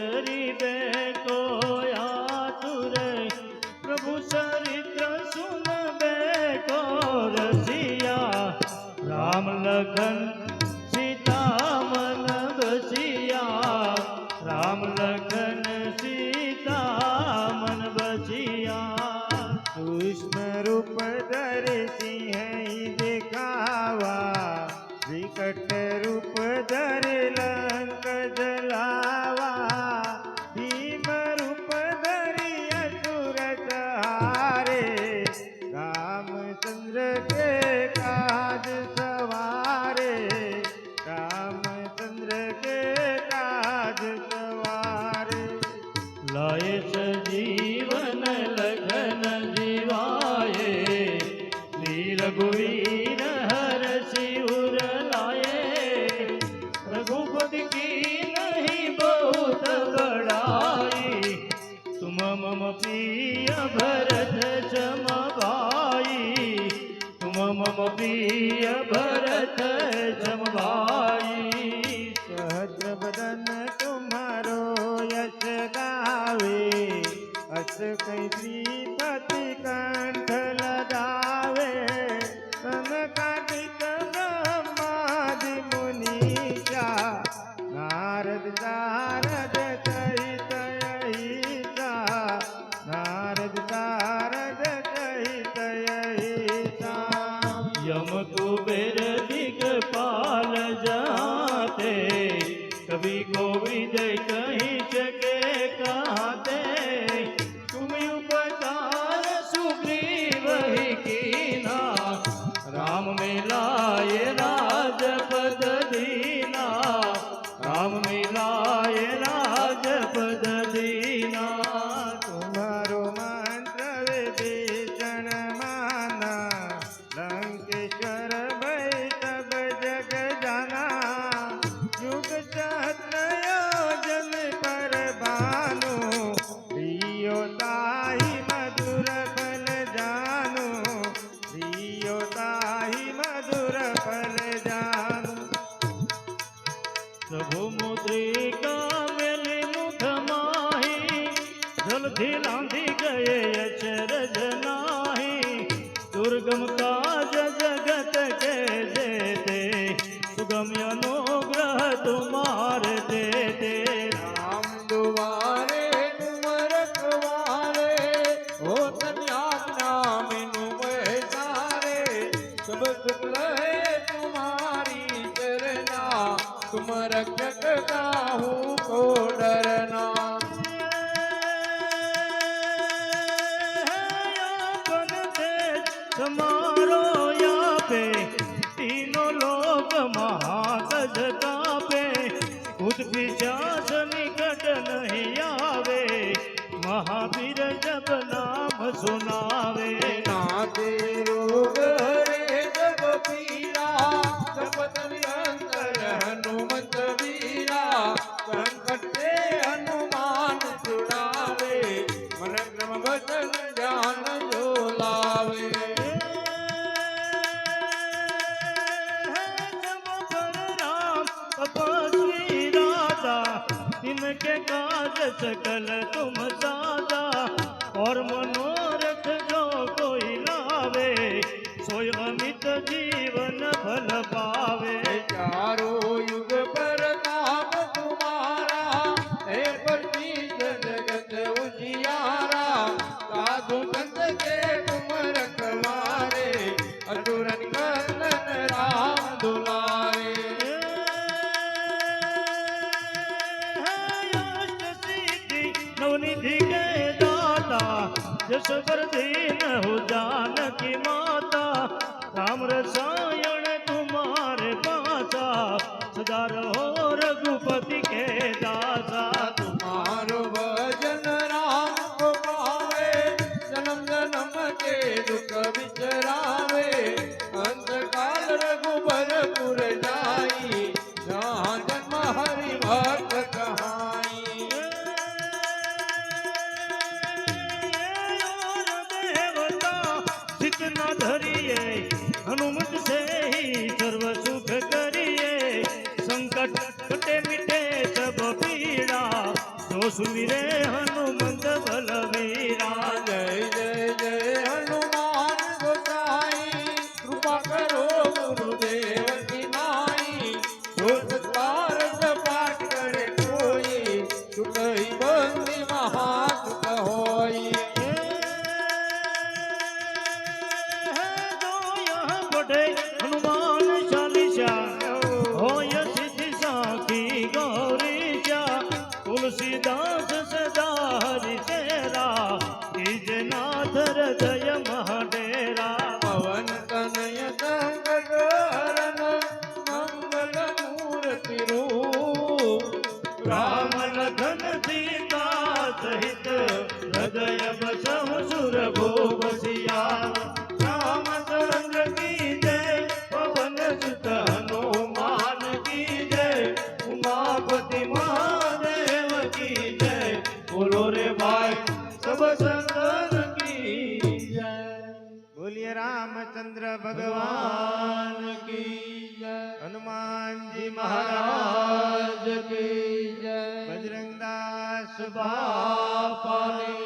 করিবে मम प्रिय भरत जमबाई मम प्रिय भरत जमबाई सहज बदन तुम्हारो यश गावे। अस कैसी पति यम कुबेर दिगपाल जाते कवि गोविंद कहीं जगे कहते तुम उपकार सुग्रीव ही कीना राम में लाए राम नभो मुद्रिका मेले मुख माही, जलधि लांधी गए अचर जनाही दुर्गम काज जगत के देते सुगम अनुग्रह तुम्हार देते। महावीर जब नाम सुनावे। नाते रोग हरे जब पीरा जब निरंतर हनुमत वीरा संकट से हनुमान छुड़ावे मन क्रम वचन ज्ञान जो लावे के काज सकल तुम લગાવે. ચારો યુગ પર નામ તુમારા હે પરજી જગત ઉજિયારા. સાધુ સંત કે તુમ રખવારે અધુરન કરન રામ દુલારે નવનિધિ કે દાતા જસ પર દીન હો જાનકી માતા. રામ રસાય सदा रहो रघुपति के दासा સંકટ કટે મીઠે સબ પીડા જો સુવિરે હનુમંત બલવીરા. જય જય જય तुलसीदास सदा हरि तेरा। कीज नाथ हृदय महाडेरा। पवन तनय संकट मंगल मूर्ति रूप। राम लखन सीता सहित हृदय बसहु सुर भूपसिया रामचंद्र રામચંદ્ર ભગવાન કી જય હનુમાનજી મહારાજ કી જય બજરંગદાસ બાપાની